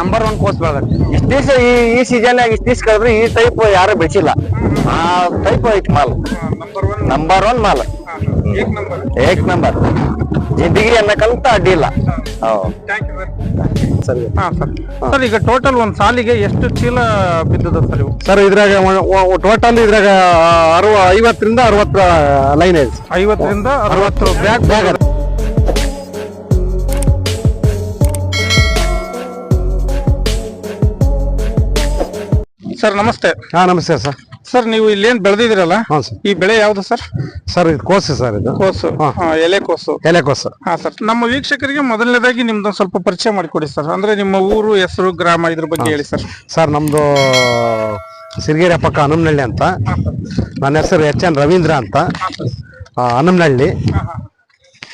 Number one course ಬೆಳೆದ ಇಷ್ಟ ದಿವಸ ಈ ಈ ಸೀಸನ್ ಇಷ್ಟ ದಿವಸ ಕಳೆದ್ರೆ ಈ ಟೈಪ್ ಯಾರು ಬೆಳೆಸಿಲ್ಲ. ಆ ಟೈಪ್ ಐತಿ mall. Number one number one mall. ಏಕ್ ನಂಬರ್ ಏಕ್ ನಂಬರ್ ಜಿಂದಗಿ ಅನ್ನಕ್ಕಂತ ಅಡ್ಡಿ ಇಲ್ಲ. ಹೌದು. ಥ್ಯಾಂಕ್ ಯು ಸರ್ ಸರಿ. ಹಾ ಸರ್. ಸರ್ ಈಗ ಟೋಟಲ್ ಒಂದ್ ಸಾಲಿಗೆ ಎಷ್ಟು ಚೀಲ ಬಿದ್ದದ ಸರ್ ಇವು? ಸರ್ ಇದ್ರಾಗ ಟೋಟಲ್ ಇದ್ರಾಗ ಅರವ ಐವತ್ತರಿಂದ ಅರವತ್ತು ಲೈನ್ ಇದೆ ಐವತ್ತರಿಂದ ಅರವತ್ತು ಬ್ಯಾಗ್ ಬ್ಯಾಗ್ ಸರ್ ನಮಸ್ತೆ. ಹಾ ನಮಸ್ತೆ ಸರ್. ಸರ್ ನೀವು ಇಲ್ಲೇನ್ ಬೆಳೆದಿದ್ದೀರಲ್ಲ? ಹಾ ಸರ್. ಈ ಬೆಳೆ ಯಾವ್ದು ಸರ್? ಸರ್ ಇದು ಕೋಸು ಸರ್ ಇದು. ಕೋಸು. ಹಾ. ಹಾ, ಎಲೆ ಕೋಸು. ಎಲೆಕೋಸು ಹಾ ಸರ್. ನಮ್ಮ ವೀಕ್ಷಕರಿಗೆ ಮೊದಲನೇದಾಗಿ ನಿಮ್ದು ಸ್ವಲ್ಪ ಪರಿಚಯ ಮಾಡಿಕೊಡಿ ಸರ್. ಅಂದ್ರೆ ನಿಮ್ಮ ಊರು ಹೆಸರು ಗ್ರಾಮ ಇದ್ರ ಬಗ್ಗೆ ಹೇಳಿ ಸರ್. ಸರ್ ನಮ್ದು ಸಿರಿಗೆರೆ ಪಕ್ಕ ಹನುಮನಹಳ್ಳಿ ಅಂತ. ನನ್ನ ಹೆಸರು ಎಚ್ ಎನ್ ರವೀಂದ್ರ ಅಂತ. ಆ, ಹನುಮನಹಳ್ಳಿ.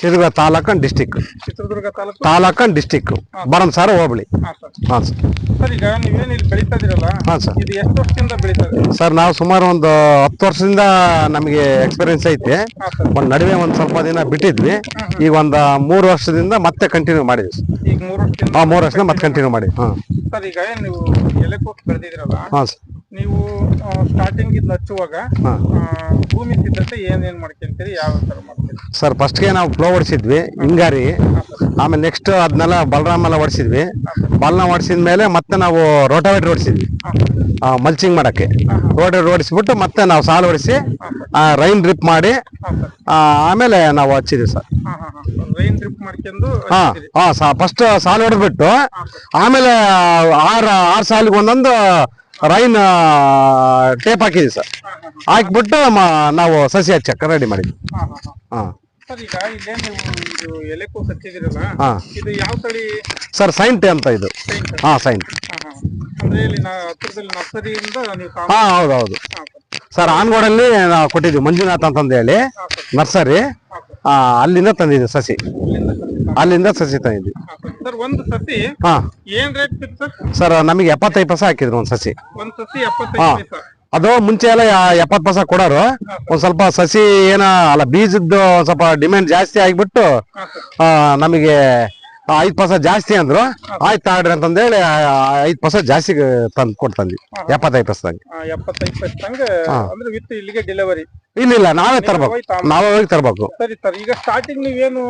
ಚಿತ್ರದುರ್ಗ ತಾಲೂಕನ್ ಡಿಸ್ಟಿಕ್ ಚಿತ್ರದುರ್ಗ ತಾಲೂಕು? ತಾಲೂಕನ್ ಡಿಸ್ಟಿಕ್ ಬರಂ ಸರ್. ಹೋಬಳಿ ಹಾ ಸರ್. ಹಾಂ ಸರ್. ಸರ್ ಈಗ ನೀವೇನು ಇಲ್ಲಿ ಬೆಳೀತಾ ಇದೀರಲ್ಲ ಹಾಂ ಸರ್. ಇದು ಎಷ್ಟು ವರ್ಷದಿಂದ ಬೆಳೀತಾ ಇದ್ದೀರಿ? ಸರ್ ನಾವು ಸುಮಾರು ಒಂದು ಹತ್ತು ವರ್ಷದಿಂದ ನಮಗೆ ಎಕ್ಸ್ಪೀರಿಯನ್ಸ್ ಐತೆ. ಹಾ ಸರ್. ಒಂದು ನಡುವೆ ಒಂದು ಸ್ವಲ್ಪ ದಿನ ಬಿಟ್ಟಿದ್ವಿ. ಈಗ ಒಂದು ಮೂರು ವರ್ಷದಿಂದ ಮತ್ತೆ ಕಂಟಿನ್ಯೂ ಮಾಡಿದ್ವಿ ಸರ್. ಈಗ ಮೂರು ವರ್ಷದಿಂದ ಹಾಂ ಮೂರು ವರ್ಷದಿಂದ ಮತ್ತೆ ಕಂಟಿನ್ಯೂ ಮಾಡಿ ಹಾಂ. ಸರ್ ಈಗ ನೀವು ಎಲೆಕೋಸ್ ಬೆಳೆದಿದ್ದೀರಲ್ಲ? ಹಾಂ ಸರ್. ನೀವು ಸ್ಟಾರ್ಟಿಂಗ್ ಇದ್ ಹಚ್ಚುವಾಗ ಭೂಮಿ ಸಿದ್ಧತೆ ಏನೇನ್ ಮಾಡ್ಕೊಂತೀರಿ ಯಾವ ತರ ಮಾಡ್ತೀರಿ? ಸರ್ ಫಸ್ಟ್ಗೆ ನಾವು ಫ್ಲೋ ಹೊಡಿಸಿದ್ವಿ ಹಿಂಗಾರಿ. ಆಮೇಲೆ ನೆಕ್ಸ್ಟ್ ಅದನ್ನೆಲ್ಲ ಬಲರಾಮೆಲ್ಲ ಹೊಡಿಸಿದ್ವಿ ಬಲ್ನ ಹೊಡಿಸಿದ ಮೇಲೆ ಮತ್ತೆ ನಾವು ರೋಟಾವೇಟರ್ ಹೊಡಿಸಿದ್ವಿ ಮಲ್ಚಿಂಗ್ ಮಾಡಕ್ಕೆ. ರೋಟೇಟರ್ ಹೊಡಿಸ್ಬಿಟ್ಟು ಮತ್ತೆ ನಾವು ಸಾಲು ಹೊಡಿಸಿ ರೈನ್ ಡ್ರಿಪ್ ಮಾಡಿ ಆಮೇಲೆ ನಾವು ಹಚ್ಚಿದ್ವಿ ಸರ್. ಹಾ ಫಸ್ಟ್ ಸಾಲು ಹೊಡೆದ್ಬಿಟ್ಟು ಆಮೇಲೆ ಆರು ಆರು ಸಾಲಿಗೆ ಒಂದೊಂದು ರೈನ್ ಟೇಪ್ ಹಾಕಿದ್ವಿ ಸರ್. ಹಾಕ್ಬಿಟ್ಟು ನಾವು ಸಸಿ ಹಚ್ಚಕ್ಕೆ ರೆಡಿ ಮಾಡಿದ್ವಿ ಹಾ. ಸರ್ ಈಗ ಇಲ್ಲೇನ್ ಇದು ಎಲೆಕೋಸು ಹಚ್ಚಿದಿರಲ್ಲ ಇದು ಯಾವ ತಳಿ? ಸರ್ ಸೈಂಟ್ ಅಂತ ಇದು. ಹಾ ಸೈಂಟ್. ಹಾ ಹೌದೌದು. ಸರ್. ಆನ್ಗೋಡಲ್ಲಿ ನಾವು ಕೊಟ್ಟಿದ್ವಿ ಮಂಜುನಾಥ್ ಅಂತಂದೇಳಿ ನರ್ಸರಿ. ಅಲ್ಲಿಂದ ತಂದಿದ್ದೀವಿ ಸಸಿ. ಅಲ್ಲಿಂದ ಸಸಿ ತಂದಿದ್ವಿ. ಸರ್ ಒಂದು ಸಸಿ? ಹಾ. ಏನ್ ರೇಟ್ ಸಿಕ್ತು ಸರ್? ಸರ್ ನಮಗೆ ಎಪ್ಪತ್ತೈದು ಪಸ ಹಾಕಿದ್ರು ಒಂದು ಸಸಿ. ಒಂದ್ ಸಸಿ ಹಾ. ಎಪ್ಪತ್ತೈದು ಪೈಸಾ ಅದು ಮುಂಚೆ ಎಲ್ಲ ಎಪ್ಪತ್ತು ಪಸ ಕೊಡೋರು. ಒಂದ್ ಸ್ವಲ್ಪ ಸಸಿ ಏನ ಅಲ್ಲ ಬೀಜದ್ದು ಒಂದ್ ಸ್ವಲ್ಪ ಡಿಮ್ಯಾಂಡ್ ಜಾಸ್ತಿ ಆಗಿಬಿಟ್ಟು ಹಾ ಸರ್. ಆ, ನಮಗೆ ಐದು ಪಸ ಜಾಸ್ತಿ ಅಂದ್ರು. ಆಯ್ತು ತಾಡ್ರಿ ಅಂತಂದೇಳಿ ಐದು ಪಸ ಜಾಸ್ತಿ ತಂದು ಕೊಡ್ತಂದ್ವಿ ಎಪ್ಪತ್ತೈದು ಪಸ ಆ, ಎಪ್ಪತ್ತೈದು ಪೈಸಂಗ ಅಂದ್ರೆ ವಿತ್ ಇಲ್ಲಿಗೆ ಡೆಲಿವರಿ ಇಲ್ಲ ಇಲ್ಲ ನಾವೇ ತರ್ಬೇಕು. ನಾವೇ ಹೋಗಿ ತರ್ಬೇಕು. ಸರಿ ಸರ್ ಈಗ ಸ್ಟಾರ್ಟಿಂಗ್ ನೀವೇನು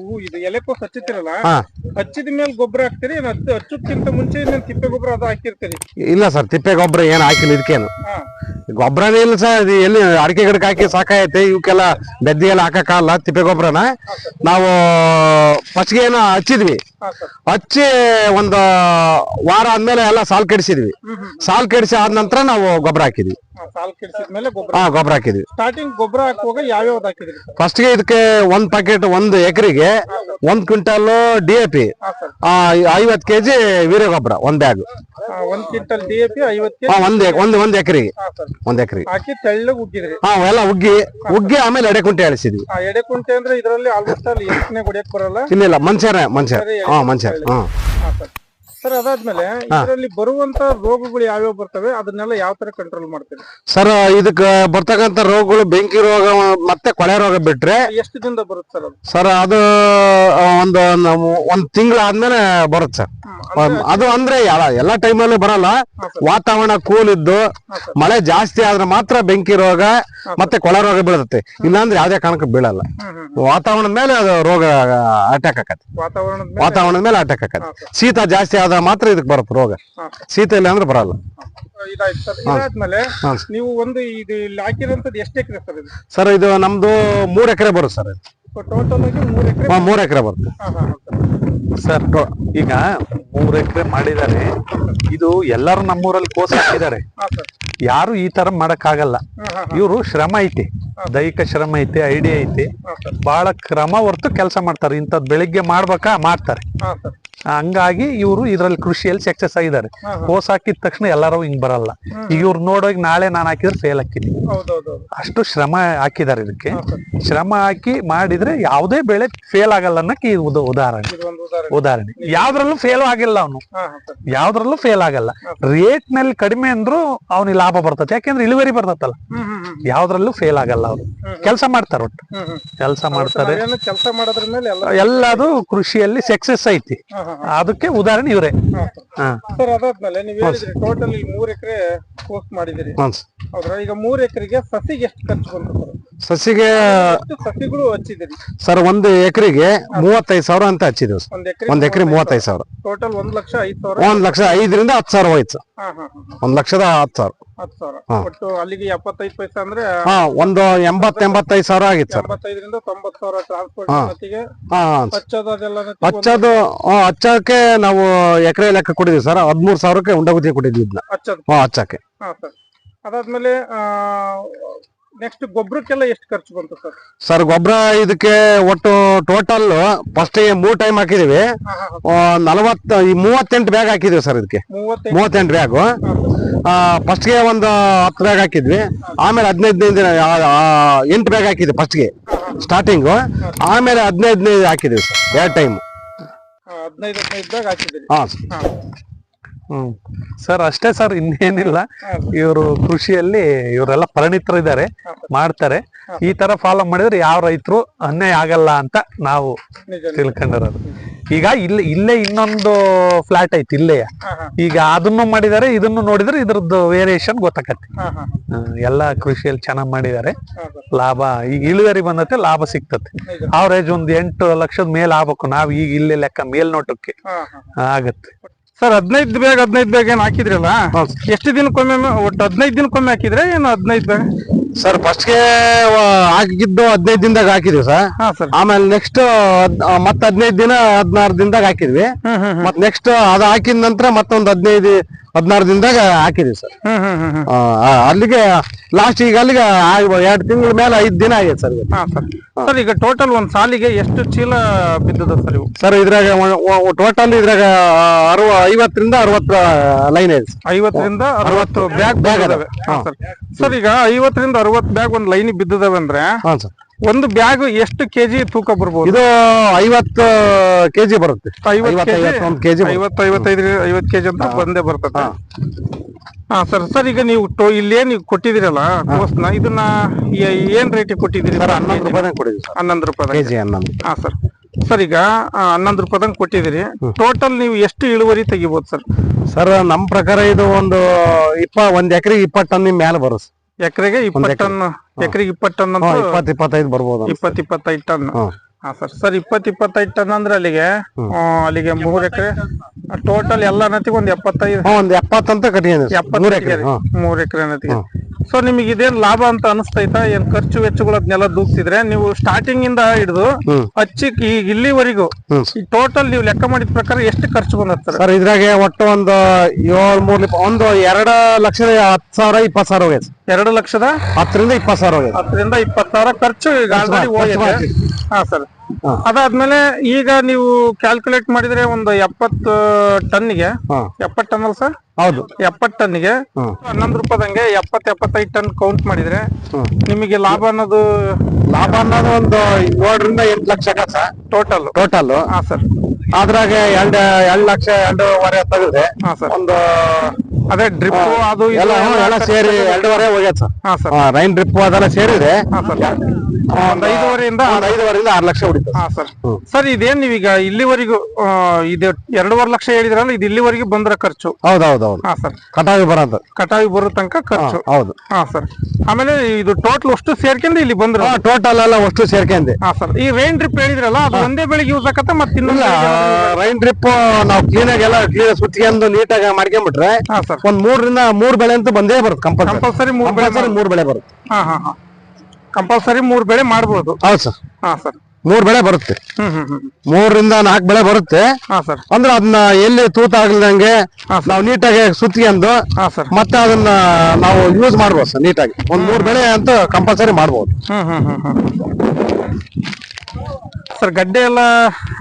ಹೂ ಇದು ಎಲೆಕೋಸ್ ಹಚ್ಚುತ್ತಿರಲ್ಲ ಹಾ. ಹಚ್ಚಿದ ಮೇಲೆ ಗೊಬ್ಬರ ಹಾಕ್ತೀರಿ ಏನ್ ಹಚ್ಚ ಹಚ್ಚೋದ್ಕಿಂತ ಮುಂಚೆ ಇನ್ನೇನ್ ತಿಪ್ಪೆ ಗೊಬ್ಬರ ಅದು ಹಾಕಿರ್ತೀರಿ? ಇಲ್ಲ ಸರ್ ತಿಪ್ಪೆ ಗೊಬ್ಬರ ಏನು ಹಾಕಿಲ್ಲ ಇದಕ್ಕೇನು ಹಾ. ಗೊಬ್ಬರನೇ ಇಲ್ಲ ಸರ್ ಇದು ಎಲ್ಲಿ ಅಡಿಕೆ ಗಿಡಕ್ಕೆ ಹಾಕಿ ಸಾಕಾಯತೆ ಇವಕ್ಕೆಲ್ಲ ಗದ್ದೆಗೆಲ್ಲ ಹಾಕಕ್ಕಾಗಲ್ಲ ತಿಪ್ಪೆ ಗೊಬ್ಬರನ. ನಾವು ಫಸ್ಟ್ಗೆ ಏನೋ ಹಚ್ಚಿದ್ವಿ. ಹಚ್ಚಿ ಒಂದು ವಾರ ಆದ್ಮೇಲೆ ಎಲ್ಲ ಸಾಲ್ ಕೆಡಿಸಿದ್ವಿ. ಸಾಲ್ ಕೆಡಿಸಿ ಆದ ನಂತರ ನಾವು ಗೊಬ್ಬರ ಹಾಕಿದ್ವಿ. ಹಾ ಗೊಬ್ಬರ ಹಾಕಿದ್ವಿ. ಸ್ಟಾರ್ಟಿಂಗ್ ಗೊಬ್ಬರ ಹಾಕುವಾಗ ಯಾವ್ಯಾವ್ದು ಹಾಕಿದ್ರಿ? ಗೆ ಫಸ್ಟ್ಗೆ ಇದಕ್ಕೆ ಒಂದ್ ಪ್ಯಾಕೆಟ್ ಒಂದು ಎಕರೆಗೆ ಒಂದ್ ಕ್ವಿಂಟಲ್ ಡಿ ಎ ಪಿ ಐವತ್ ಕೆಜಿ ವೀರ ಗೊಬ್ಬರ ಒಂದ್ ಬ್ಯಾಗ್ ಒಂದ್ ಕ್ವಿಂಟಲ್ ಡಿ ಎ ಪಿ ಒಂದ್ ಒಂದ್ ಒಂದ್ ಎಕರೆಗೆ. ಒಂದ್ ಎಕರೆಗೆ. ಹಾಕಿ ತೆಳ್ಳಗ್ ಉಗ್ಗಿದ್ರಿ. ಹಾ ಎಲ್ಲ ಉಗ್ಗಿ ಉಗ್ಗಿ ಆಮೇಲೆ ಎಡೆ ಕುಂಟೆ ಎಳಿಸಿದ್ವಿ ಆ ಎಡೆ ಕುಂಟೆ ಅಂದ್ರೆ ಇದರಲ್ಲಿ ಆಲ್ಮೋಸ್ಟ್ ಅಲ್ಲಿ ಎಷ್ಟನೇ ಹೊಡಿಯಕ್ ಬರಲ್ಲ. ಇಲ್ಲ ಇಲ್ಲ ಮನುಷ್ಯರೇ ಮನುಷ್ಯ ಹಾ ಮನುಷ್ಯ ಹಾ ಹಾ ಸರ್ ಅದಾದ್ಮೇಲೆ ಇದರಲ್ಲಿ ಬರುವಂತ ರೋಗಗಳು ಯಾವ್ಯಾವ ಬರ್ತವೆ? ಅದನ್ನೆಲ್ಲ ಯಾವ ತರ ಕಂಟ್ರೋಲ್ ಮಾಡ್ತೀರಿ? ಸರ್ ಇದಕ್ಕ ಬರ್ತಕ್ಕಂತ ರೋಗಗಳು ಬೆಂಕಿ ರೋಗ ಮತ್ತೆ ಕೊಳೆ ರೋಗ ಬಿಟ್ರೆ ಎಷ್ಟು ದಿನದ ಬರುತ್ತೆ ಸರ್ ಅದು? ಸರ್ ಅದು ಒಂದು ಒಂದ್ ತಿಂಗಳ ಆದ್ಮೇಲೆ ಬರುತ್ತೆ ಸರ್ ಅದು ಅಂದ್ರೆ ಎಲ್ಲ- ಟೈಮಲ್ಲಿ ಬರಲ್ಲ. ವಾತಾವರಣ ಕೂಲ್ ಇದ್ದು ಮಳೆ ಜಾಸ್ತಿ ಆದ್ರೆ ಮಾತ್ರ ಬೆಂಕಿ ರೋಗ ಮತ್ತೆ ಕೊಳೆ ರೋಗ ಬೀಳತ್ತೆ. ಇಲ್ಲಾಂದ್ರೆ ಯಾವ್ದೇ ಕಾರಣಕ್ಕೆ ಬೀಳಲ್ಲ. ವಾತಾವರಣದ ಮೇಲೆ ಅದು ರೋಗ ಅಟ್ಯಾಕ್ ಆಕತ್ತೆ. ವಾತಾವರಣದ ಮೇಲೆ? ವಾತಾವರಣದ ಮೇಲೆ ಅಟ್ಯಾಕ್ ಆಕತ್ತೆ. ಶೀತ ಜಾಸ್ತಿ ಆದ್ರೆ ಮಾತ್ರ ಇದಕ್ಕೆ ಬರುತ್ತೆ ರೋಗ. ಸೀತೆ ಶೀತ ಇಲ್ಲ ಅಂದ್ರೆ ಬರಲ್ಲ. ಇದಾಯ್ತು ಸರ್. ಇದಾದ್ಮೇಲೆ. ನೀವು ಒಂದು ಇದು ಇಲ್ಲಿ ಹಾಕಿರೋಂಥದ್ದು ಎಷ್ಟು ಎಕರೆ ಸರ್ ಇದು? ಸರ್ ಇದು ನಮ್ದು ಮೂರ್ ಎಕರೆ ಬರುತ್ತೆ ಸರ್. ಟೋಟಲ್ ಆಗಿ ಮೂರ್ ಎಕರೆ ಮೂರ್ ಎಕರೆ ಬರುತ್ತೆ. ಸರ್ ಈಗ ಮೂರ್ ಎಕರೆ ಮಾಡಿದ್ದಾರೆ. ಇದು ಎಲ್ಲರೂ ನಮ್ಮೂರಲ್ಲಿ ಕೋಸ ಹಾಕಿದ್ದಾರೆ. ಯಾರು ಈ ತರ ಮಾಡಕ್ ಆಗಲ್ಲ ಇವರು ಶ್ರಮ ಐತಿ. ದೈಹಿಕ ಶ್ರಮ ಐತಿ ಐಡಿಯಾ ಐತಿ. ಬಹಳ ಕ್ರಮ ಹೊರ್ತು ಕೆಲಸ ಮಾಡ್ತಾರೆ. ಇಂಥದ್ ಬೆಳಿಗ್ಗೆ ಮಾಡ್ಬೇಕಾ ಮಾಡ್ತಾರೆ. ಹಂಗಾಗಿ ಇವರು ಇದ್ರಲ್ಲಿ ಕೃಷಿಯಲ್ಲಿ ಸಕ್ಸಸ್ ಆಗಿದ್ದಾರೆ. ಕೋಸ್ ಹಾಕಿದ ತಕ್ಷಣ ಎಲ್ಲರೂ ಹಿಂಗ್ ಬರಲ್ಲ. ಈಗ ಇವ್ರು ನೋಡೋಗಿ ನಾಳೆ ನಾನು ಹಾಕಿದ್ರೆ ಫೇಲ್ ಹಾಕಿದ್ದೀನಿ ಅಷ್ಟು ಶ್ರಮ ಹಾಕಿದ್ದಾರೆ ಇದಕ್ಕೆ. ಶ್ರಮ ಹಾಕಿ ಮಾಡಿದ್ರೆ ಯಾವುದೇ ಬೆಳೆ ಫೇಲ್ ಆಗಲ್ಲ ಅನ್ನಕ್ಕೆ ಇದು ಉದ- ಉದಾಹರಣೆ. ಉದಾಹರಣೆ. ಯಾವ್ದ್ರಲ್ಲೂ ಫೇಲ್ ಆಗಿಲ್ಲ ಅವನು. ಯಾವ್ದ್ರಲ್ಲೂ ಫೇಲ್ ಆಗಲ್ಲ. ರೇಟ್ನಲ್ಲಿ ಕಡಿಮೆ ಅಂದ್ರು ಅವನಿಗೆ ಲಾಭ ಬರ್ತದೆ. ಯಾಕೆಂದ್ರೆ ಇಳುವರಿ ಬರ್ತದಲ್ಲ. ಹ್ಮ್ ಯಾವ್ದ್ರಲ್ಲೂ ಫೇಲ್ ಆಗಲ್ಲ ಅವ್ರು ಕೆಲಸ ಮಾಡ್ತಾರ ಒಟ್ಟು. ಕೆಲಸ ಮಾಡ್ತಾರೆ. ಎಲ್ಲದು ಕೃಷಿಯಲ್ಲಿ ಸಕ್ಸಸ್ ಐತಿ. ಅದಕ್ಕೆ ಉದಾಹರಣೆ ಇವ್ರೆ. ಅದಾದ್ಮೇಲೆ ನೀವ್ ಟೋಟಲ್ ಮೂರ್ ಎಕರೆ ಮಾಡಿದಿರಿ. ಈಗ ಮೂರ್ ಎಕರೆಗೆ ಸಸಿಗೆ ಎಷ್ಟು ಖರ್ಚು ಬಂತು ಸರ್ ಸಸಿಗೆ ಸಸಿಗಳು ಹಚ್ಚಿದಿರಿ ಸರ್ ಒಂದು ಎಕರೆಗೆ ಮೂವತ್ತೈದು ಸಾವಿರ ಅಂತ ಹಚ್ಚಿದ್ವಿ ಸರ್. ಒಂದ್ ಎಕರೆ ಒಂದ್ ಎಕರೆ ಮೂವತ್ತೈದು ಸಾವಿರ. ಟೋಟಲ್ ಒಂದ್ ಲಕ್ಷ ಐದು ಸಾವಿರ? ಒಂದ್ ಲಕ್ಷ ಐದರಿಂದ ಹತ್ತು ಸಾವಿರ ಹೋಯ್ತು ಸರ್. ಒಂದ್ ಲಕ್ಷದ ಹತ್ತು ಸಾವಿರ. ಹತ್ತು ಸಾವಿರ. ಒಟ್ಟು ಅಲ್ಲಿಗೆ ಎಪ್ಪತ್ತೈದು ಪೈಸೆ ಅಂದ್ರೆ ಹಾ ಒಂದು ಎಂಬತ್ ಎಂಬತ್ತೈದು ಸಾವಿರ ಆಗಿತ್ತು ಸರ್. ಎಂಬತ್ತೈದರಿಂದ ತೊಂಬತ್ ಸಾವಿರ ಟ್ರಾನ್ಸ್ಪೋರ್ಟ್ ಹಚ್ಚೋದು ಹಚ್ಚಕ್ಕೆ ನಾವು ಎಕರೆ ಲೆಕ್ಕ ಕೊಟ್ಟಿದ್ವಿ ಸರ್. ಹದಿಮೂರು ಸಾವಿರಕ್ಕೆ ಉಂಡಗುತ್ತಿ ಕೊಟ್ಟಿದ್ವಿ ಇದನ್ನ. ಹಚ್ಚಕ್ಕೆ ಅದಾದ್ಮೇಲೆ ನೆಕ್ಸ್ಟ್ ಗೊಬ್ಬರಕ್ಕೆಲ್ಲ ಎಷ್ಟು ಖರ್ಚು ಬಂತು ಸರ್? ಸರ್ ಗೊಬ್ಬರ ಇದಕ್ಕೆ ಒಟ್ಟು ಟೋಟಲ್ ಫಸ್ಟ್ ಮೂರ್ ಟೈಮ್ ಹಾಕಿದೀವಿ. ನಲವತ್ತು ಈ ಮೂವತ್ತೆಂಟು ಬ್ಯಾಗ್ ಹಾಕಿದ್ವಿ ಸರ್ ಇದಕ್ಕೆ. ಮೂವತ್ತೆಂಟು ಬ್ಯಾಗು ಫಸ್ಟ್ಗೆ ಒಂದು ಹತ್ತು ಬ್ಯಾಗ್ ಹಾಕಿದ್ವಿ. ಆಮೇಲೆ ಹದಿನೈದು ದಿನ ಎಂಟು ಬ್ಯಾಗ್ ಹಾಕಿದ್ವಿ ಫಸ್ಟ್ಗೆ ಸ್ಟಾರ್ಟಿಂಗು ಆಮೇಲೆ ಹದಿನೈದು ಹಾಕಿದ್ವಿ ಸರ್ ಎರಡು ಟೈಮ್ ಹದಿನೈದು ಹದಿನೈದು ಬ್ಯಾಗ್ ಹಾಕಿದ್ವಿ ಹಾಂ. ಸರ್ ಹಾ. ಹ್ಮ್. ಸರ್ ಅಷ್ಟೇ ಸರ್ ಇನ್ನೇನಿಲ್ಲ. ಇವರು ಕೃಷಿಯಲ್ಲಿ ಇವರೆಲ್ಲ ಪರಿಣಿತರಿದ್ದಾರೆ ಮಾಡ್ತಾರೆ. ಈ ತರ ಫಾಲೋ ಮಾಡಿದ್ರೆ ಯಾವ ರೈತರು ಅನ್ಯಾಯ ಆಗಲ್ಲ ಅಂತ ನಾವು ತಿಳ್ಕೊಂಡಿರೋದು. ಈಗ ಇಲ್ಲಿ ಇಲ್ಲೇ ಇನ್ನೊಂದು ಫ್ಲಾಟ್ ಐತಿ ಇಲ್ಲೇ. ಈಗ ಅದನ್ನು ಮಾಡಿದ್ದಾರೆ ಇದನ್ನು ನೋಡಿದ್ರೆ ಇದ್ರದ್ದು ವೇರಿಯೇಷನ್ ಹಾ ಎಲ್ಲ ಕೃಷಿಯಲ್ಲಿ ಚೆನ್ನಾಗಿ ಮಾಡಿದ್ದಾರೆ. ಲಾಭ ಈಗ ಇಳುವರಿ ಬಂದತ್ತೆ ಲಾಭ ಸಿಗ್ತತೆ ಆವರೇಜ್ ಒಂದು ಎಂಟು ಲಕ್ಷದ ಮೇಲೆ ಆಗ್ಬೇಕು. ನಾವ್ ಈಗ ಇಲ್ಲೇ ಲೆಕ್ಕ ಮೇಲ್ನೋಟಕ್ಕೆ ಆಗತ್ತೆ. ಸರ್ ಹದಿನೈದು ಬ್ಯಾಗ್ ಹದಿನೈದು ಬ್ಯಾಗ್ ಏನು ಹಾಕಿದ್ರಲ್ಲ? ಎಷ್ಟು ದಿನಕ್ಕೊಮ್ಮೆ ಒಟ್ಟು ಹದಿನೈದು ದಿನಕ್ಕೊಮ್ಮೆ ಹಾಕಿದ್ರೆ ಏನು ಹದಿನೈದು ಬ್ಯಾಗ್? ಸರ್ ಫಸ್ಟ್ಗೆ ಹಾಕಿದ್ದು ಹದಿನೈದು ದಿನದಾಗ ಹಾಕಿದ್ವಿ ಸರ್. ಹಾ ಸರ್. ಆಮೇಲೆ ನೆಕ್ಸ್ಟ್ ಮತ್ತೆ ಹದಿನೈದು ದಿನ ಹದಿನಾರು ದಿನದಾಗ ಹಾಕಿದ್ವಿ. ಮತ್ತೆ ಹ್ಮ್ ನೆಕ್ಸ್ಟ್ ಅದು ಹಾಕಿದ ನಂತರ ಮತ್ತೊಂದು ಹದಿನೈದು ಹದಿನಾರು ದಿನದಾಗ ಹಾಕಿದ್ವಿ ಸರ್. ಹ್ಮ್ ಹ್ಮ್ ಹ್ಮ್ ಹ್ಮ್. ಆ, ಆ, ಅಲ್ಲಿಗೆ ಲಾಸ್ಟ್ ಈಗ ಅಲ್ಲಿಗೆ ಎರಡು ತಿಂಗಳ ಮೇಲೆ ಐದು ದಿನ ಆಗಿದೆ ಸರ್ ಹಾ ಸರ್. ಸರ್ ಈಗ ಟೋಟಲ್ ಒಂದ್ ಸಾಲಿಗೆ ಎಷ್ಟು ಚೀಲ ಬಿದ್ದದ ಸರ್ ಇವು? ಸರ್ ಇದ್ರಾಗ ಟೋಟಲ್ ಇದ್ರಾಗ ಅರವ ಐವತ್ತರಿಂದ ಅರವತ್ತು ಲೈನ್ ಇದೆ ಸರ್. ಐವತ್ತರಿಂದ ಅರವತ್ತು ಬ್ಯಾಗ್ ಬ್ಯಾಗ್ ಅದಾವೆ. ಹಾ ಸರ್. ಸರ್ ಈಗ ಐವತ್ತರಿಂದ ಅರವತ್ತು ಬ್ಯಾಗ್ ಒಂದ್ ಲೈನ್ ಬಿದ್ದದವೆ ಅಂದ್ರೆ ಹಾಂ ಸರ್. ಒಂದು ಬ್ಯಾಗ್ ಎಷ್ಟು ಕೆಜಿ ತೂಕ ಬರ್ಬೋದು? ಇದು ಐವತ್ತು ಕೆಜಿ ಬರುತ್ತೆ. ಐವತ್ತು ಐವತ್ತು ಕೆಜಿ? ಐವತ್ತೊಂದು ಕೆಜಿ ಐವತ್ತು ಕೆಜಿ ಅಂತ ಬಂದೇ ಬರ್ತದೆ. ಹಾ. ಸರ್ ಸರ್ ಈಗ ನೀವು ಟೋ- ಇಲ್ಲೇನ್ ನೀವು ಕೊಟ್ಟಿದ್ದೀರಲ್ಲ ಕೋಸ್ನ ಇದನ್ನ ಏನ್ ರೇಟಿಗೆ ಕೊಟ್ಟಿದ್ದೀರಿ ಹನ್ನೊಂದು ರೂಪಾಯಿ ಹನ್ನೊಂದು ರೂಪಾಯಿ ಕೆಜಿ ಹನ್ನೊಂದು. ಹಾ ಸರ್. ಸರ್ ಈಗ ಹನ್ನೊಂದು ರೂಪಾಯಿ ಕೊಟ್ಟಿದ್ದೀರಿ. ಟೋಟಲ್ ನೀವು ಎಷ್ಟು ಇಳುವರಿ ತೆಗಿಬೋದು ಸರ್? ಸರ್ ನಮ್ಮ ಪ್ರಕಾರ ಇದು ಒಂದು ಇಪ್ಪ ಒಂದ್ ಎಕರೆಗೆ ಇಪ್ಪತ್ತು ಟನ್ ಮೇಲೆ ಬರುತ್ತೆ ಎಕರೆಗೆ ಇಪ್ಪತ್ತು ಟನ್ ಎಕರೆಗೆ ಇಪ್ಪತ್ತು ಟನ್ ಅಂತ ಇಪ್ಪತ್ತು ಇಪ್ಪತ್ತೈದು ಬರ್ಬೋದು ಇಪ್ಪತ್ತ ಇಪ್ಪತ್ ಇಪ್ಪತ್ತೈದು ಟನ್. ಹಾ ಸರ್. ಸರ್ ಇಪ್ಪತ್ ಇಪ್ಪತ್ತೈದು ಟನ್ ಅಂದ್ರೆ ಅಲ್ಲಿಗೆ ಆ, ಅಲ್ಲಿಗೆ ಮೂರ್ ಎಕರೆ ಟೋಟಲ್ ಎಲ್ಲ ನತಿಗೆ ಒಂದ್ ಎಪ್ಪತ್ತೈದು ಒಂದ್ ಎಪ್ಪತ್ತಂತ. ಮೂರ್ ಎಪ್ಪತ್ತು ಎಕರೆ. ಮೂರ್ ಎಕರೆ ನತಿಗೆ ಸೊ ನಿಮಗೆ ಇದೇನ್ ಲಾಭ ಅಂತ ಅನಿಸ್ತೈತಾ? ಏನ್ ಖರ್ಚು ವೆಚ್ಚಗಳು ಅದನ್ನೆಲ್ಲ ದೂಗ್ತಿದ್ರೆ ನೀವು ಸ್ಟಾರ್ಟಿಂಗ್ ಇಂದ ಹಿಡಿದು ಹ್ಮ್. ಹಚ್ಚಿ ಈಗ ಇಲ್ಲಿವರೆಗೂ. ಈ ಟೋಟಲ್ ನೀವು ಲೆಕ್ಕ ಮಾಡಿದ ಪ್ರಕಾರ ಎಷ್ಟು ಖರ್ಚು ಬಂದತ್ ಸರ್? ಸರ್ ಇದ್ರಾಗೆ ಒಟ್ಟು ಒಂದು ಏಳ್ ಮೂರ್ ಒಂದು ಎರಡ ಲಕ್ಷದ ಹತ್ತು ಸಾವಿರ ಇಪ್ಪತ್ತು ಸಾವಿರ ಸರ್. ಎರಡು ಲಕ್ಷದ ಹತ್ತರಿಂದ ಇಪ್ಪತ್ತು ಸಾವಿರ ಹೋಗ್ಯದ ಹತ್ತರಿಂದ ಇಪ್ಪತ್ತ ಸಾವಿರ ಖರ್ಚು ಈಗ ಆಲ್ರೆಡಿ ಖರ್ಚು ಹೋಗಿದೆ ಹಾ ಸರ್. ಅದಾದ್ಮೇಲೆ ಈಗ ನೀವು ಕ್ಯಾಲ್ಕುಲೇಟ್ ಮಾಡಿದ್ರೆ ಒಂದು ಎಪ್ಪತ್ತು ಟನ್ಗೆ ಎಪ್ಪತ್ತು ಟನ್ ಅಲ್ಲ ಸರ್? ಹೌದು. ಎಪ್ಪತ್ ಟನ್ಗೆ ಹನ್ನೊಂದು ರೂಪಾಯಿದಂಗೆ ಎಪ್ಪತ್ ಎಪ್ಪತ್ತೈದು ಟನ್ ಕೌಂಟ್ ಮಾಡಿದ್ರೆ ನಿಮಗೆ ಲಾಭ ಅನ್ನೋದು ಲಾಭ ಅನ್ನೋದು ಒಂದು ಏಳರಿಂದ ಎಂಟು ಲಕ್ಷ ಸರ್. ಟೋಟಲ್ ಟೋಟಲ್ ಹಾ ಸರ್. ಅದ್ರಾಗ ಎರಡು ಎರಡು ಲಕ್ಷ ಎರಡೂವರೆ ತೆಗೆದ್ರೆ ಹಾ ಸರ್. ಒಂದು ಅದೇ ಡ್ರಿಪ್ ಅದು ಎಲ್ಲ ಎಲ್ಲ ಸೇರಿ ಎರಡೂವರೆ ಹೋಗ್ಯದ ಸರ್. ಹಾ ಸರ್. ರೈನ್ ಡ್ರಿಪ್ ಅದೆಲ್ಲ ಸೇರಿದ್ರೆ ಹಾ ಸರ್. ಒಂದ್ ಐದೂವರೆಯಿಂದ ಒಂದು ಐದುವರೆಯಿಂದ ಆರು ಲಕ್ಷ ಹೊಡಿತು ಹಾ ಸರ್. ಸರ್ ಇದೇನ್ ನೀವೀಗ ಇಲ್ಲಿವರೆಗೂ ಆ, ಇದು ಎರಡೂವರೆ ಲಕ್ಷ ಹೇಳಿದ್ರಲ್ಲ ಇದು ಇಲ್ಲಿವರೆಗೂ ಬಂದ್ರ ಖರ್ಚು. ಹೌದು ಹೌದು ಹೌದು ಹಾ ಸರ್. ಕಟಾವಿ ಬರೋದು. ಕಟಾವಿ ಬರೋ ತನಕ ಖರ್ಚು. ಹೌದು. ಹಾ ಸರ್. ಆಮೇಲೆ ಇದು ಟೋಟಲ್ ಅಷ್ಟು ಸೇರ್ಕೊಂಡು ಇಲ್ಲಿ ಬಂದ್ರ. ಟೋಟಲ್ ಎಲ್ಲ ಅಷ್ಟು ಸೇರ್ಕೊಂಡೆ. ಹಾ ಸರ್. ಈ ರೈನ್ ಡ್ರಿಪ್ ಹೇಳಿದ್ರಲ್ಲ ಅದು ಒಂದೇ ಬೆಳಿಗ್ಗೆ ಯೂಸ್ ಆಗತ್ತೆ ಮತ್ತೆ ಇನ್ನೊಂದು ರೈನ್ ಡ್ರಿಪ್ ನಾವು ಕ್ಲೀನ್ ಆಗಿ ಎಲ್ಲ ಕ್ಲೀನ್ ಸುತ್ಕೊಂಡು ನೀಟಾಗಿ ಮಾಡ್ಕೊಂಡ್ಬಿಟ್ರೆ ಹಾ ಸರ್. ಒಂದ್ ಮೂರರಿಂದ ಮೂರ್ ಬೆಳೆ ಅಂತ ಬಂದೇ ಬರುತ್ತೆ ಕಂಪಲ್ಸರಿ ಕಂಪಲ್ಸರಿ ಮೂರ್ ಬೆಳೆ ಕಂಪಲ್ಸರಿ ಮೂರ್ ಬೆಳೆ ಬರುತ್ತೆ. ಹಾ ಹಾ ಹಾ. ಕಂಪಲ್ಸರಿ ಮೂರ್ ಬೆಳೆ ಮಾಡ್ಬೋದು. ಹೌದು ಸರ್. ಹಾ ಸರ್. ಮೂರ್ ಬೆಳೆ ಬರುತ್ತೆ. ಮೂರರಿಂದ ನಾಲ್ಕು ಬೆಳೆ ಬರುತ್ತೆ. ಹಾ ಸರ್. ಅಂದ್ರೆ ಅದನ್ನ ಎಲ್ಲಿ ತೂತ ಆಗ್ಲಿದಂಗೆ ನಾವು ನೀಟಾಗಿ ಸುತ್ತಿಕೊಂಡು ಹಾ ಸರ್. ಮತ್ತೆ ಅದನ್ನ ನಾವು ಯೂಸ್ ಮಾಡ್ಬೋದು ಸರ್ ನೀಟಾಗಿ. ಒಂದ್ ಮೂರ್ ಬೆಳೆ ಅಂತ ಕಂಪಲ್ಸರಿ ಮಾಡ್ಬೋದು. ಸರ್ ಗಡ್ಡೆ ಎಲ್ಲ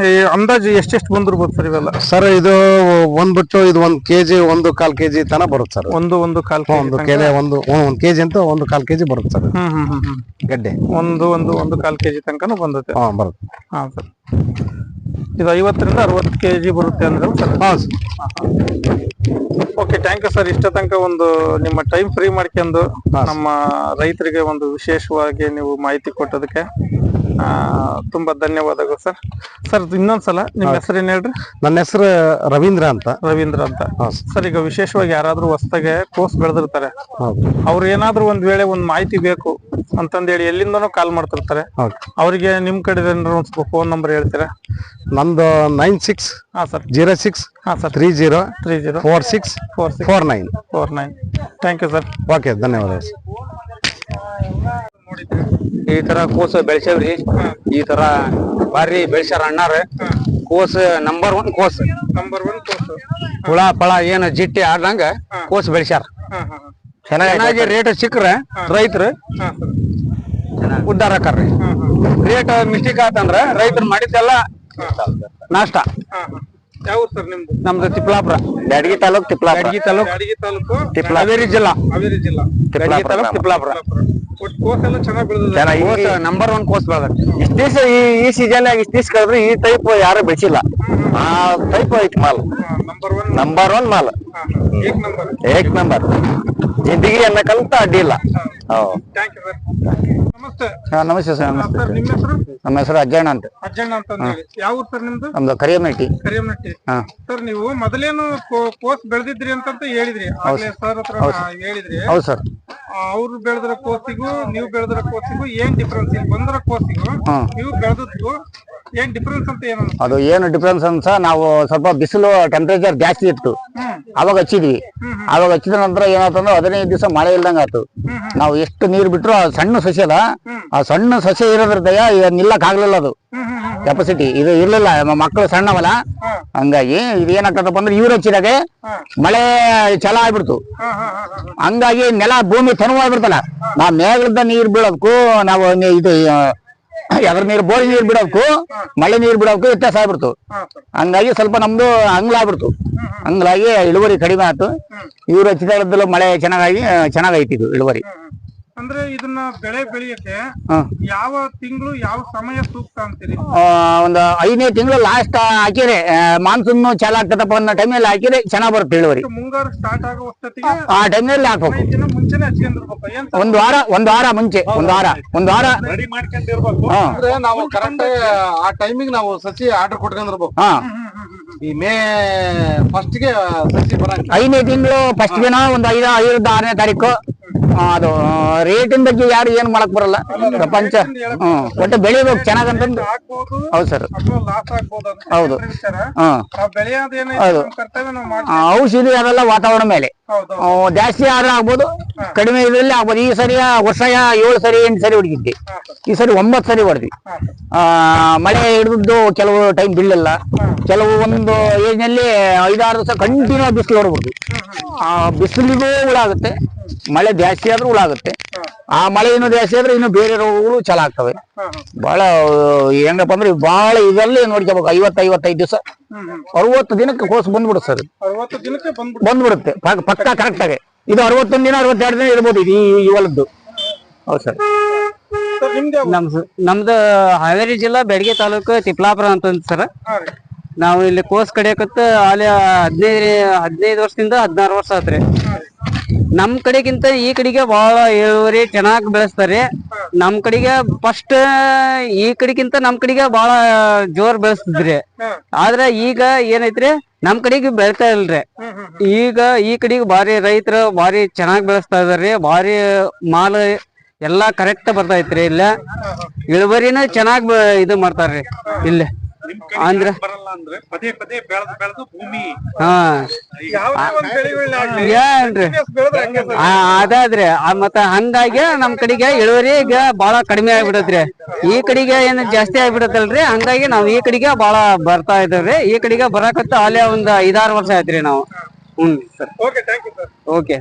ಈ ಅಂದಾಜು ಎಷ್ಟೆಷ್ಟು ಬಂದಿರ್ಬೋದು ಸರ್ ಇವೆಲ್ಲ? ಸರ್ ಇದು ಒಂದ್ಬಿಟ್ಟು ಇದು ಒಂದ್ ಕೆಜಿ ಒಂದು ಕಾಲ್ ಕೆಜಿ ತನ ಬರುತ್ತೆ ಸರ್. ಒಂದು ಒಂದು ಕಾಲ್ ಒಂದು ಕೆಲೆ ಒಂದು ಒಂದ್ ಕೆ ಕೆಜಿ ಅಂತ ಒಂದು ಕಾಲ್ ಕೆಜಿ ಬರುತ್ತೆ ಸರ್. ಹ್ಮ್ ಹ್ಮ್ ಹ್ಮ್ ಹ್ಮ್. ಗಡ್ಡೆ. ಒಂದು ಒಂದು ಒಂದು ಕಾಲ್ ಕೆಜಿ ತನಕನೂ ಬಂದತೆ? ಹಾ ಬರುತ್ತೆ. ಹಾ ಸರ್. ಇದು ಐವತ್ತರಿಂದ ಅರವತ್ತು ಕೆಜಿ ಬರುತ್ತೆ ಅಂದ್ರೆ ಸರ್? ಹೌದು sir. Okay thank you sir ಇಷ್ಟ ತನಕ ಒಂದು ನಿಮ್ಮ ಟೈಮ್ ಫ್ರೀ ಮಾಡ್ಕೊಂಡು ನಮ್ಮ ರೈತರಿಗೆ ಒಂದು ವಿಶೇಷವಾಗಿ ನೀವು ಮಾಹಿತಿ ಕೊಟ್ಟದಕ್ಕೆ ತುಂಬಾ ಧನ್ಯವಾದಗಳು ಸರ್. ಸರ್ ಇನ್ನೊಂದ್ಸಲ ನಿಮ್ಮ ಹೆಸರೇನು ಹೇಳ್ರಿ? ನನ್ನ ಹೆಸರು ರವೀಂದ್ರ ಅಂತ. ರವೀಂದ್ರ ಅಂತ. ಸರ್. ಈಗ ವಿಶೇಷವಾಗಿ ಯಾರಾದ್ರೂ ಹೊಸ್ದಾಗೆ ಕೋರ್ಸ್ ಬೆಳೆದಿರ್ತಾರೆ. ಅವ್ರು ಏನಾದ್ರೂ ಒಂದ್ ವೇಳೆ ಒಂದ್ ಮಾಹಿತಿ ಬೇಕು ಅಂತಂದೇಳಿ ಎಲ್ಲಿಂದ ಕಾಲ್ ಮಾಡ್ತಿರ್ತಾರೆ. ಅವರಿಗೆ ನಿಮ್ ಕಡೆ ಸ್ವಲ್ಪ ಫೋನ್ ನಂಬರ್ ಹೇಳ್ತೀರಾ? ನಂದು ನೈನ್ ಸಿಕ್ಸ್ ಹಾ ಸರ್. ಜೀರೋ ಸಿಕ್ಸ್ ಹಾ sir. Three zero three zero. Four six four six. Four nine. Four nine. Thank you sir okay ಧನ್ಯವಾದ ಈ ತರ ಕೋಸ ಬೆಳ್ಸೇವ್ರಿ. ಈ ತರ ಬಾರಿ ಬೆಳ್ಸ್ಯಾರ ಅಣ್ಣಾರ. ಕೋಸ ನಂಬರ್ ಒನ್ ಕೋಸ್. ನಂಬರ್ ಒನ್ ಕೋಸ್. ಹುಳ ಪಳ ಏನ ಜಿಟ್ಟಿ ಆಡ್ದಂಗ ಕೋಸ್ ಬೆಳ್ಸ್ಯಾರ. ಚೆನ್ನಾಗಿ ರೇಟ್ ಸಿಕ್ಕ್ರ ರೈತರು ಉದ್ದಾರ ಆಕಾರ್ರಿ. ರೇಟ್ ಮಿಸ್ಟೇಕ್ ಆತಂದ್ರ ರೈತರು ಮಾಡಿದ್ದೆಲ್ಲ ನಾಷ್ಟ. ಯಾವ ಸರ್ ನಿಮ್ದು? ನಮ್ದು ತಿಪ್ಲಾಪುರ. ಬ್ಯಾಡಗಿ ತಾಲೂಕ್ ತಿಪ್ಲಾಪುರ. ಬ್ಯಾಡಗಿ ತಾಲೂಕ್? ಬ್ಯಾಡಗಿ ತಾಲೂಕು? ಹಾವೇರಿ ಜಿಲ್ಲಾ. ಹಾವೇರಿ ಜಿಲ್ಲಾ. ಬ್ಯಾಡಗಿ ತಾಲೂಕ್ ತಿಪ್ಲಾಪುರ. ಒಟ್ಟು ಕೋರ್ಸ್ ಎಲ್ಲ ಚೆನ್ನಾಗಿ ಬೆಳೆದಿದೆ. ನಂಬರ್ ಒನ್ ಕೋಸ್ ಬೆಳೆದ ಇಷ್ಟ ದಿವಸ ಈ ಈ ಸೀಸನ್ ಇಷ್ಟ ದಿವಸ ಕಳೆದ್ರೆ ಈ ಟೈಪ್ ಯಾರು ಬೆಳೆಸಿಲ್ಲ. ಆ ಟೈಪ್ ಐತಿ mall. Number one number one mall. ಏಕ್ ನಂಬರ್ ಏಕ್ ನಂಬರ್ ಜಿಂದಗಿ ಅನ್ನಕ್ಕಂತ ಅಡ್ಡಿ ಇಲ್ಲ. ಹೌದು. ಥ್ಯಾಂಕ್ ಯು ಸರ್ ನಮಸ್ತೆ. ನಮಸ್ತೆ ಸರ್ ನಮಸ್ತೆ ಸರ್ ನಿಮ್ಮ ಹೆಸರು? ನಮ್ಮ ಹೆಸರು ಅಜ್ಜಣ್ಣ ಅಂತ. ಅಜ್ಜಣ್ಣ ಅಂತ ಹೇಳಿ ಯಾವ ಊರ್ ಸರ್ ನಿಮ್ದು? ನಮ್ದು ಕರಿಯಮೇಟಿ ಕರಿಯಮನಟ್ಟಿ ಹಾ. ಸರ್ ನೀವು ಮೊದಲೇನು ಕೋಸ್ ಬೆಳೆದಿದ್ರಿ ಅಂತಂತ ಹೇಳಿದ್ರಿ. ಆಗ್ಲೇ ಸರ್. ಹತ್ರ ಹೇಳಿದ್ರಿ. ಹೌದು ಸರ್. ಅವ್ರು ಬೆಳೆದ್ರ ಕೋಸಿಗೂ ನೀವು ಬೆಳೆದ್ರ ಕೋಸಿಗೂ ಏನ್ ಡಿಫ್ರೆನ್ಸ್ ಇಲ್ಲಿ ಬಂದ್ರ ಕೋಸಿಗೂ ಹ್ಮ್. ನೀವು ಬೆಳೆದದ್ದು ಏನ್ ಡಿಫ್ರೆನ್ಸ್ ಅಂತ ಏನು ಅದು ಏನು ಡಿಫ್ರೆನ್ಸ್ ಅಂತ ನಾವು ಸ್ವಲ್ಪ ಬಿಸಿಲು ಟೆಂಪರೇಚರ್ ಜಾಸ್ತಿ ಇತ್ತು. ಅವಾಗ ಹಚ್ಚಿದ್ವಿ. ಅವಾಗ ಹಚ್ಚಿದ ನಂತರ ಏನಾಯ್ತಂದ್ರೆ ಹದಿನೈದು ದಿವಸ ಮಳೆ ಇಲ್ದಂಗ ಆಯ್ತು. ನಾವು ಎಷ್ಟು ನೀರು ಬಿಟ್ರು ಆ ಸಣ್ಣ ಸಸ್ಯ ಅಲ್ಲ ಆ ಸಣ್ಣ ಸಸ್ಯ ಇರೋದ್ರದಯ ನಿಲ್ಲಕ್ ಆಗ್ಲಿಲ್ಲ ಅದು. ಕೆಪಾಸಿಟಿ ಇದು ಇರ್ಲಿಲ್ಲ. ಮಕ್ಕಳು ಸಣ್ಣವಲ್ಲ. ಹಂಗಾಗಿ ಇದು ಏನಾಗ್ತದಪ್ಪ ಅಂದ್ರೆ ಇವ್ರು ಹಚ್ಚಿದಾಗೆ ಮಳೆ ಛಲ ಆಗ್ಬಿಡ್ತು. ಹಂಗಾಗಿ ನೆಲ ಭೂಮಿ ತನುವಾಗ್ಬಿಡ್ತಲ್ಲ ನಾ ಮೇಘದ ನೀರ್ ಬೀಳೋದಕ್ಕೂ ನಾವು ಇದು ಎದ್ರ ನೀರು ಬೋರಿ ನೀರ್ ಬಿಡೋದಕ್ಕೂ ಮಳೆ ನೀರ್ ಬಿಡೋದಕ್ಕೂ ವ್ಯತ್ಯಾಸ ಆಗ್ಬಿಡ್ತು. ಹಂಗಾಗಿ ಸ್ವಲ್ಪ ನಮ್ದು ಅಂಗ್ಲಾಗ್ಬಿಡ್ತು ಹಂಗಾಗಿ ಇಳುವರಿ ಕಡಿಮೆ ಆಯ್ತು ಇವ್ರು ಹಚ್ಚಿದಾಗದಲ್ಲೂ ಮಳೆ ಚೆನ್ನಾಗಾಗಿ ಚೆನ್ನಾಗೈತಿ ಇದು ಇಳುವರಿ. ಅಂದ್ರೆ ಇದನ್ನ ಬೆಳೆ ಬೆಳೆಯಕ್ಕೆ. ಯಾವ ತಿಂಗಳು ಯಾವ ಸಮಯ ಸೂಕ್ತ ಅಂತೀರಿ? ಆ, ಒಂದು ಐದನೇ ತಿಂಗಳು ಲಾಸ್ಟ್ ಹಾಕಿದ್ರೆ ಮಾನ್ಸೂನ್ ಚಾಲ ಆಗ್ತದಪ್ಪ ಅನ್ನೋ ಟೈಮಲ್ಲಿ ಹಾಕಿದ್ರೆ ಚೆನ್ನಾಗ್ ಬರುತ್ತೆ ಇಳುವರಿ. ಮುಂಗಾರು ಸ್ಟಾರ್ಟ್ ಆಗೋ ಆ ಟೈಮ್ನಲ್ಲಿ ಹಾಕ್ಬೇಕು. ದಿನ ಮುಂಚೆನೆ ಹಚ್ಕೊಂಡಿರ್ಬೇಕು ಏನ್ ಒಂದ್ ವಾರ ಒಂದ್ ವಾರ ಮುಂಚೆ ಒಂದ್ ವಾರ ಒಂದ್ ವಾರ. ರೆಡಿ ಮಾಡ್ಕೊಂಡಿರ್ಬೇಕು. ಹಾ. ಅಂದ್ರೆ ನಾವು ಕರೆಕ್ಟ್ ಆ ಟೈಮಿಗೆ ನಾವು ಸಸಿ ಆರ್ಡರ್ ಕೊಟ್ಕೊಂಡಿರ್ಬೇಕು. ಹಾ. ಈ ಮೇ ಫಸ್ಟ್ಗೆ ಸಸಿ ಬರಂಗ ಐದನೇ ತಿಂಗಳು ಫಸ್ಟ್ ದಿನ ಒಂದು ಐದ ಐದು ಆರನೇ ತಾರೀಕು. ಅದು ರೇಟಿನ ಬಗ್ಗೆ ಯಾರು ಏನ್ ಮಾಡಕ್ ಬರಲ್ಲ. ಪ್ರಪಂಚ ಹ್ಮ್ ಒಟ್ಟು ಬೆಳಿಬೇಕು ಚೆನ್ನಾಗಂತಂದು. ಆಗ್ಬೋದು ಹೌದು ಸರ್. ಹೌದು. ಹೌದು. ಔಷಧಿ ಅದೆಲ್ಲ ವಾತಾವರಣ ಮೇಲೆ. ಜಾಸ್ತಿ ಆದ್ರೆ ಆಗ್ಬೋದು ಕಡಿಮೆ ಇದ್ರಲ್ಲಿ ಆಗ್ಬೋದು. ಈ ಸರಿ ವರ್ಷ ಏಳು ಸರಿ ಎಂಟು ಸರಿ ಹೊಡಿದ್ವಿ ಈ ಸರಿ ಒಂಬತ್ತು ಸರಿ ಹೊಡೆದ್ವಿ. ಆ, ಮಳೆ ಹಿಡಿದು ಕೆಲವು ಟೈಮ್ ಬೀಳಲ್ಲ ಕೆಲವು ಒಂದು ಏಜ್ನಲ್ಲಿ ಐದಾರು ದಿವಸ ಕಂಟಿನ್ಯೂ ಬಿಸಿಲು ಹೊಡ್ಬೋದು. ಆ ಬಿಸಿಲಿಗೂ ಉಳಾಗುತ್ತೆ ಆಗುತ್ತೆ. ಮಳೆ ಜಾಸ್ತಿ ಆದ್ರೂ ಹುಳ ಆಗುತ್ತೆ. ಆ ಮಳೆ ಇನ್ನು ಜಾಸ್ತಿ ಆದ್ರೆ ಇನ್ನು ಬೇರೆ ರೋಗಗಳು ಚಾಲ ಆಗ್ತವೆ. ಬಹಳ ಹೆಂಗಪ್ಪ ಅಂದ್ರೆ ಬಹಳ ಇದರಲ್ಲಿ ನೋಡ್ಕೋಬೇಕು. ಐವತ್ತು ಐವತ್ತೈದು ದಿವಸ. ಅರವತ್ತು ದಿನಕ್ಕೆ ಕೋಸ್ ಬಂದ್ಬಿಡುತ್ತೆ ಸರ್. ಬಂದ್ಬಿಡುತ್ತೆ. ಪಕ್ಕ ಕರೆಕ್ಟ್ ಆಗಿ. ಇದು ಅರವತ್ತೊಂದು ದಿನ ಅರವತ್ತೆರಡು ದಿನ ಇರ್ಬೋದು ಇದು ಹೊಲದ್ದು. ಹೌದು ಸರ್. ಸರ್ ನಮ್ದು ನಮ್ದು ಹಾವೇರಿ ಜಿಲ್ಲಾ ಬೆಳಗ್ಗೆ ತಾಲೂಕು ತಿಪ್ಲಾಪುರ ಅಂತ ಸರ್. ನಾವು ಇಲ್ಲಿ ಕೋಸ್ ಕಡಿಯಕತ್ತ ಅಲ್ಲಿ ಹದಿನೈದು ಹದಿನೈದು ವರ್ಷದಿಂದ ಹದಿನಾರು ವರ್ಷ ಆತ್ರಿ. ನಮ್ ಕಡೆಗಿಂತ ಈ ಕಡೆಗೆ ಬಹಳ ಇಳುವರಿ ಚೆನ್ನಾಗ್ ಬೆಳೆಸ್ತಾರೆ. ನಮ್ ಕಡೆಗೆ ಫಸ್ಟ್ ಈ ಕಡೆಗಿಂತ ನಮ್ ಕಡೆಗೆ ಬಹಳ ಜೋರ್ ಬೆಳೆಸ್ತಿದ್ರಿ. ಆದ್ರ ಈಗ ಏನೈತ್ರಿ ನಮ್ ಕಡೆಗೆ ಬೆಳಿತಾ ಇಲ್ರಿ. ಈಗ ಈ ಕಡೆಗೆ ಬಾರಿ ರೈತರು ಬಾರಿ ಚೆನ್ನಾಗ್ ಬೆಳೆಸ್ತಾ ಇದಾರೆ ಬಾರಿ ಮಾಲ್ ಎಲ್ಲಾ ಕರೆಕ್ಟ್ ಬರ್ತಾ ಐತ್ರಿ ಇಲ್ಲ. ಇಳುವರಿನ ಚೆನ್ನಾಗ್ ಇದು ಮಾಡ್ತಾರ್ರಿ ಇಲ್ಲಿ. ಅಂದ್ರ ಅಂದ್ರೆ ಪದೇ ಪದೇ ಬೆಳೆದು ಬೆಳೆದು ಭೂಮಿ. ಹಾ. ಯಾವುದೇ ಒಂದ್ ಬೆಳೆಗಳಾಗ್ಲಿ ಏನ್ರಿ ಬೆಳೆದ್ರೆ ಹಂಗೆ ಸರ್. ಆ, ಅದಾದ್ರಿ ಆ, ಮತ್ತ ಹಂಗಾಗಿ ನಮ್ ಕಡೆಗೆ ಇಳುವರಿ ಈಗ ಬಾಳ ಕಡಿಮೆ ಆಗ್ಬಿಡತ್ರಿ. ಈ ಕಡೆಗೆ ಏನ್ ಜಾಸ್ತಿ ಆಗ್ಬಿಡತ್ತಲ್ರಿ? ಹಂಗಾಗಿ ನಾವ್ ಈ ಕಡೆಗೆ ಬಹಳ ಬರ್ತಾ ಇದ್ದೇವ್ರಿ. ಈ ಕಡೆಗೆ ಬರಾಕತ್ತ ಅಲ್ಲೇ ಒಂದ್ ಐದಾರು ವರ್ಷ ಆಯ್ತ್ರಿ ನಾವು. ಹ್ಮ್ sir. Okay thank you sir okay